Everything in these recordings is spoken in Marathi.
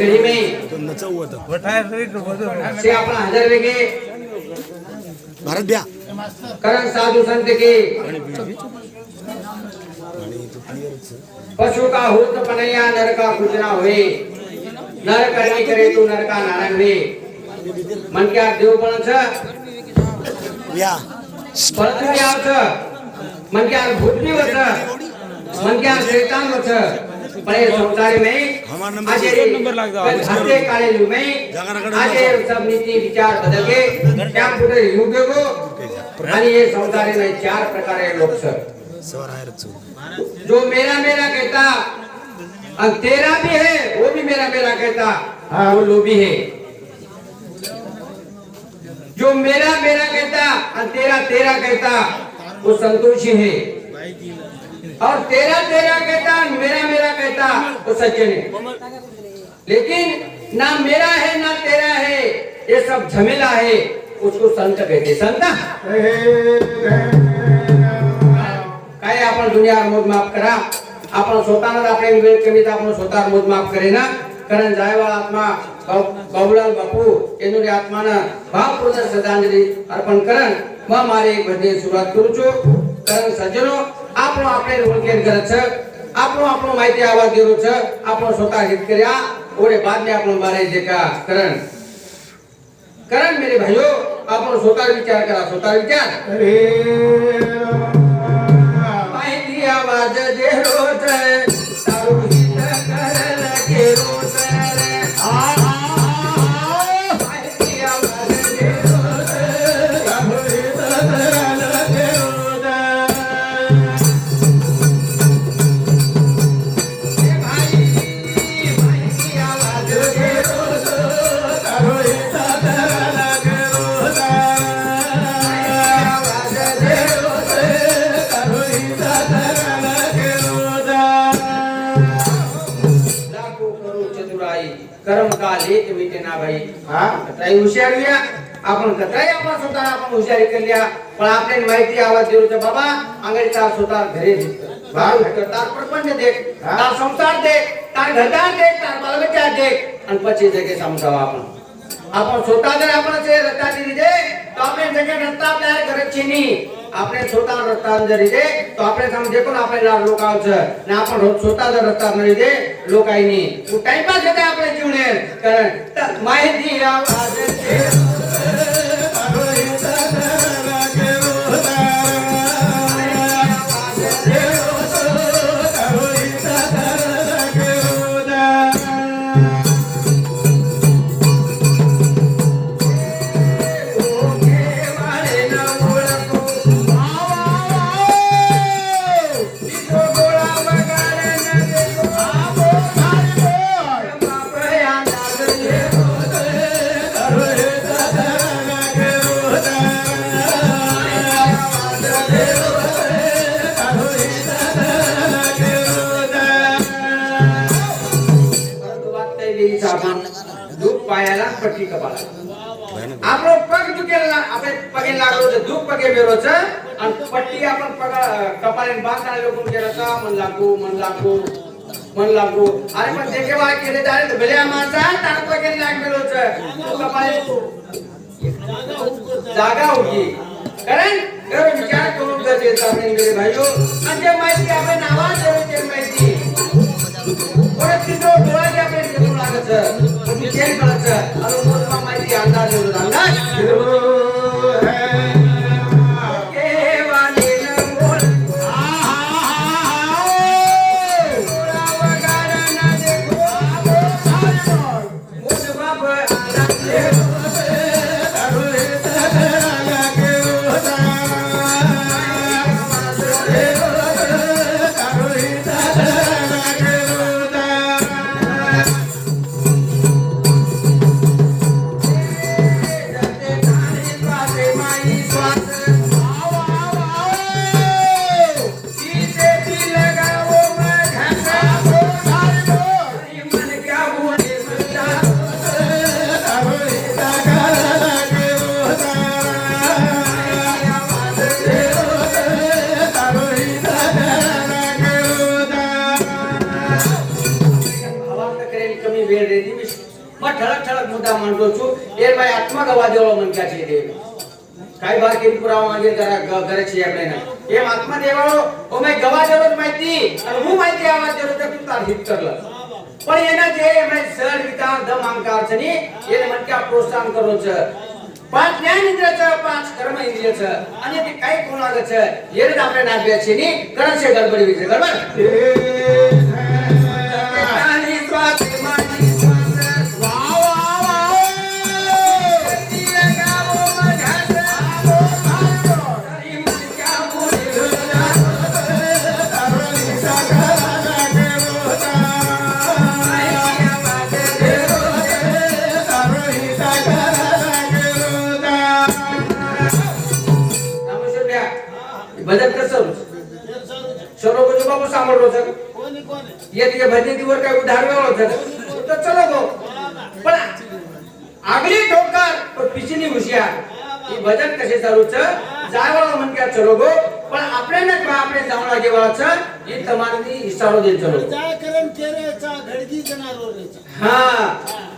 घडी में से आपण हजर वेगे भारत द्या. करण साधु संत के पशु का होत पनैया नर का कुछ ना होए नर करणी करे तू नर का नारायण वे मन क्या देव पण छ या. परंतु क्या छ मन क्या भूतनी वच संसारी में आज में आज सब नीति विचार बदल के युग गो आणि हे संसारी में चार प्रकारे लोक सवर जो मेरा मेरा कहता और तेरा भी है वो भी मेरा मेरा कहता। हाँ वो लोभी है। जो मेरा मेरा कहता और तेरा तेरा कहता वो संतोषी है। और तेरा तेरा कहता मेरा मेरा कहता तो सज्जन है लेकिन ना मेरा है ना तेरा है ये सब झमेला है उसको संत कहते संत? काय आपण दुनियावर मोजमाप करा? आपण स्वतः आपले विवेक कमी तर आपण स्वतःवर मोजमाप करे ना? कारण जायवाळ आत्मा बाबूलाल बापू यांनी आत्मानं भावपूर्ण श्रद्धांजली अर्पण करण मग मारे एक भजने सुरुवात करूचो. कारण सज्जनो આપણો આપણે ઓળખેર કરે છે આપણો આપણો માહિતી આવવા જરૂર છે આપણો સોતા હિત કર્યા ઓરે બાદને આપણો મારે જે કા કરણ કરણ મેરે ભાઈઓ આપણો સોતા વિચાર કરા સોતા વિચાર માહિતી આવાજ જે રોજ તારું હિત કરણ કે રોજ कर्म काल येत होईते ना भाई? हा? कत्राई आपण कत्राई आपण स्वतः आपण हुशारी करल्या पण आपल्याला माहिती आवाज देऊचा बाबा अंगडी तार स्वतः घरे भाग तार प्रपंच देख. तार संसार आणि पची जगे समजावा आपण. आपण स्वतः जर आपण जे रत्ता दिली दे तर आपण जगे आपल्या घरात चिनी आपण स्वतः रत्ता जरी दे તો આપણે તમે દેખો ને આપણે લાડ લોક આવશે ને આપણે રોજ સોતા દર રસ્તા મળી દે લોકાઈ ની ટાઈમ પાસ હતા આપણે જીવને. માહિતી આવા વાત થઈ ગઈ છે આપણને. દુઃખ પાયાલા પટ્ટી કપાળા આપણો પગ દુખેલા આપણે પગે લાગલો છે દુઃખ પગે મેરો છે અને પટ્ટી આપણ પગ કપાળે બાંધતા લોકો કેરા હતા મન લાગુ મન લાગુ મન લાગુ અરે પણ તે કેવા કેરે તારે તો ભલે આ માણસા તારા પગે લાગ મેલો છે તું કપાળે जागा होगी कारण एवढा विचार करून गरजेचं आहे मेरे भाईयो आणि जे माहिती आपण नावात देऊ ते माहिती ઠળક ઠળક મુદ્દા માંડો છું એ ભાઈ આત્મા ગવા દેવો મન ક્યાં છે દેવ કાઈ બાર કેમ પુરાવા માંગે જરા ગ- ઘરે છે આપણે ના એમ આત્મા દેવાળો ઓ મેં ગવા દેવો જ માહિતી અને હું માહિતી આવા દેવો તો તું તાર હિત કરલ પણ એના જે મેં સર વિચાર દમ અહંકાર છે ની એને મન ક્યાં પ્રોત્સાહન કરો છે પાંચ જ્ઞાન ઇન્દ્રિય છે પાંચ કર્મ ઇન્દ્રિય છે અને તે કઈ કોણ આગળ છે એને જ આપણે ના બે છે ની કરે છે ગડબડી વિશે બરાબર भजन कसं? सर्व कुछ बाबू सांभाळलो होतं एक ये भजन दिवर काय उधार वेळ होतं तर चलो गो. पण आगली ठोकर पण पिछली हुशियार. ही भजन कसे चालूच? जायवाळा म्हण क्या चलो गो. पण आपले ना किंवा आपले जावळा गेवाळाच ही तमारनी इशारो देत चलो जाय करेन केरेचा घडगी जनावरेचा. हा.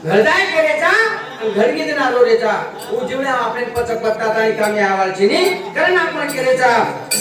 घरदाय करायचा आणि घरगी देणार रेचा उजवण्या आपण पचक पत्तात आणि कामी आवालची नी कारण आपण केलेचा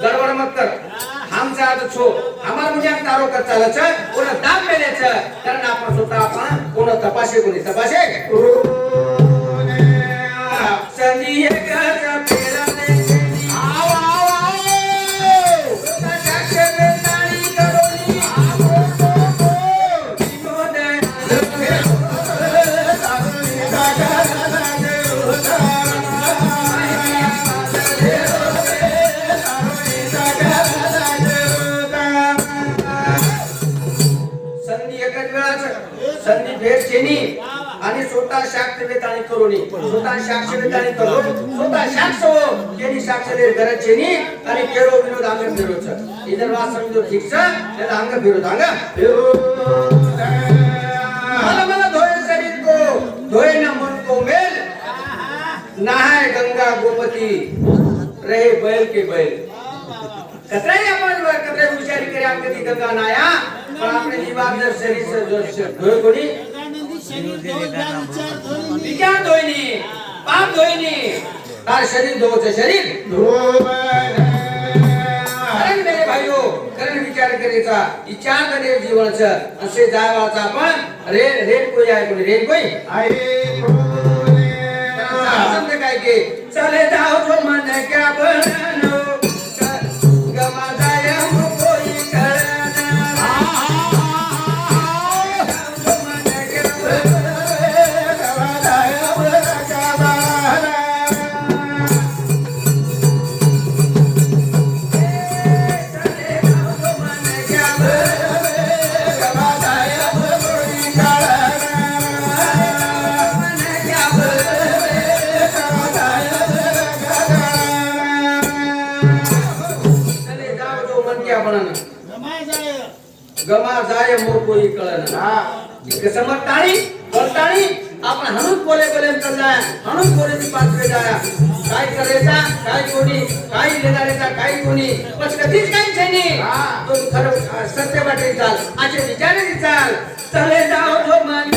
गड़बड़ मत कर हम से छो हमार मुझे तारो कर चला छ उन्हें दाम में ले छ कारण आप सोता आप उन्हें तपाशे को नहीं तपाशे रोने सनी एक आणि स्वतः शाक्ष आणि करुणी स्वतः शाक्ष आणि करुण स्वतः शाक्ष हो. केनी शाक्ष गरज चेनी आणि केरो विरोध अंग विरोध इधर वाद समजो ठीक छ अंग विरोध अंग मन को मेल. नहाय गंगा गोमती रहे बैल के बैल. कतरे आपण कतरे विचारी करे आपण गंगा नाया. पण आपले जीवात जर शरीर जर धोए कोणी विचार धोईनी पाप धोईनी तार शरीर धोचे शरीर. कारण मेरे भाइयो कारण विचार करेचा. विचार करे जीवनच. असे जावाचा आपण रे रेड कोई आहे कोणी रेड कोई आहे. कोणी काय के चले जाओ तो मन क्या बना आपण हणून बोले बोले चाललाय हणून बोले ती पाचवे जाया काय करायचा? काय कोणी? काय देणारेचा काय कोणी बस कधीच काही छेनी तो खरं सत्य वाटे चाल असे विचारे चाल चले. जाओ जो मन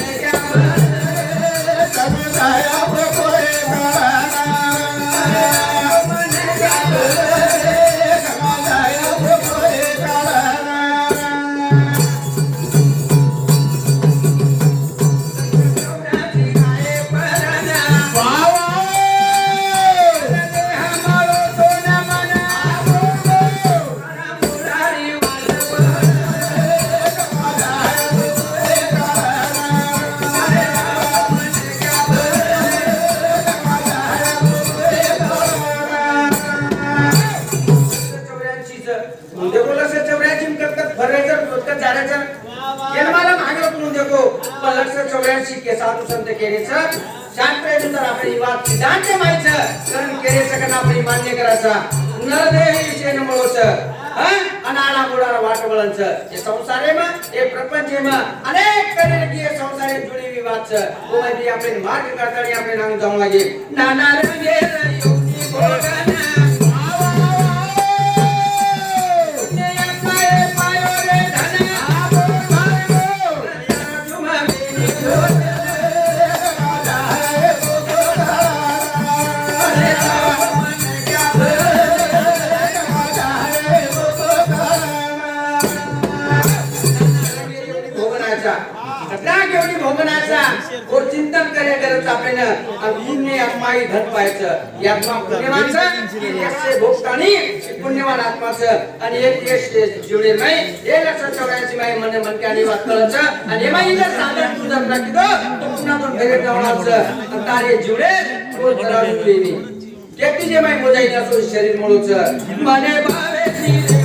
केरेचं. शास्त्रेनुसार आपण ही वाद सिद्धांत मायचं कारण केरेचं करणं आपण मान्य करायचा. नरदेह विषय नमळोचं अनाळा मुळाला वाट हे संसार आहे मग हे प्रपंच आहे मग अनेक करेल संसार आहे जुळी विवाद ओ आपले मार्ग करताना आपले नाम जाऊन लागेल नाना रंगे कथा केवढी भोगनाचा और चिंतन करे गरज आपल्याला पुण्य आत्माही धन पाहायचं या आत्मा पुण्यवानचं यशचे भोगतानी पुण्यवान आत्माचं आणि एक यश जीवडे नाही. हे लक्षात ठेवण्याची माई मन मनके आणि वात आणि हे माही जर साधन तू जर तो पुन्हा पण फेरे जावणारचं तारे जीवडे तो जरा जुळेनी व्यक्ती जे माई मोजायचं असो शरीर मुळूचं. मने भावे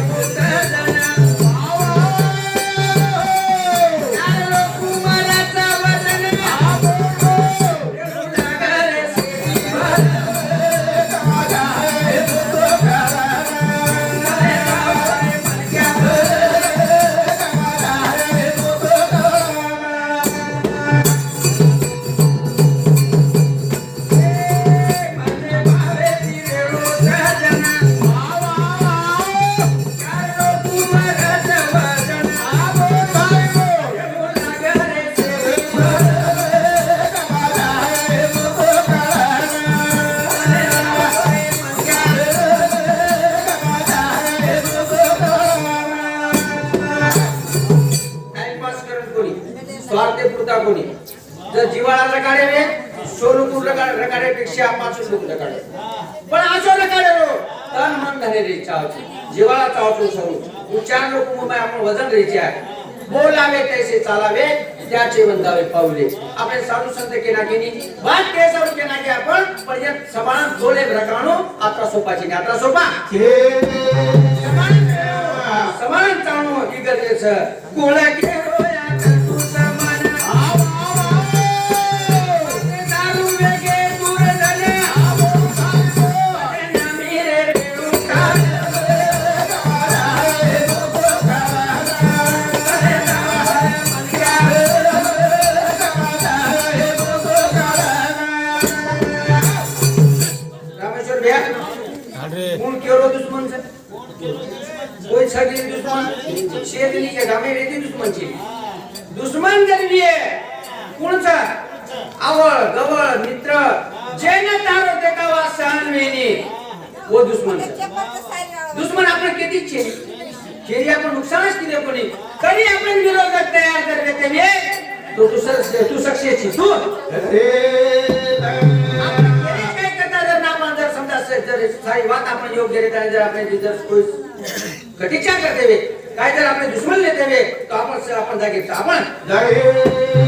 जर जिवाळा रकाडे रे सोलपूर रकाड्यापेक्षा पाचून लोक रकाडे पण असो रकाडे रो तन मन धरे रे चावचे जिवाळा चावचो सरू उच्चार लोक मुंबई आपण वजन रेचे आहे. बोलावे तैसे चालावे त्याचे वंदावे पावले. आपले साधू संत केना केनी बात ते साधू केना के आपण पण समान झोले भ्रकाणो आता सोपाची ने आता सोपा. समान समान हकीकत कोळा कोई सगी दुश्मन शेर नहीं के गामे रेती दुश्मन ची दुश्मन कर दिए कौन सा आवळ गवर मित्र जैन तारो ते का वासन में नहीं। वो दुश्मन दुश्मन आपने आपण किती छे? शेरी आपण नुकसानच केले कोणी तरी आपण विरोधक तयार करते त्याने तो तू तू सक्सेस तू। सारी बात आपण योग्य रीतीने जर आपण जर कोई प्रतीक्षा करते वे काय जर आपले दुश्मन लेते वे तो आपण स- आपण जागे आपण जागे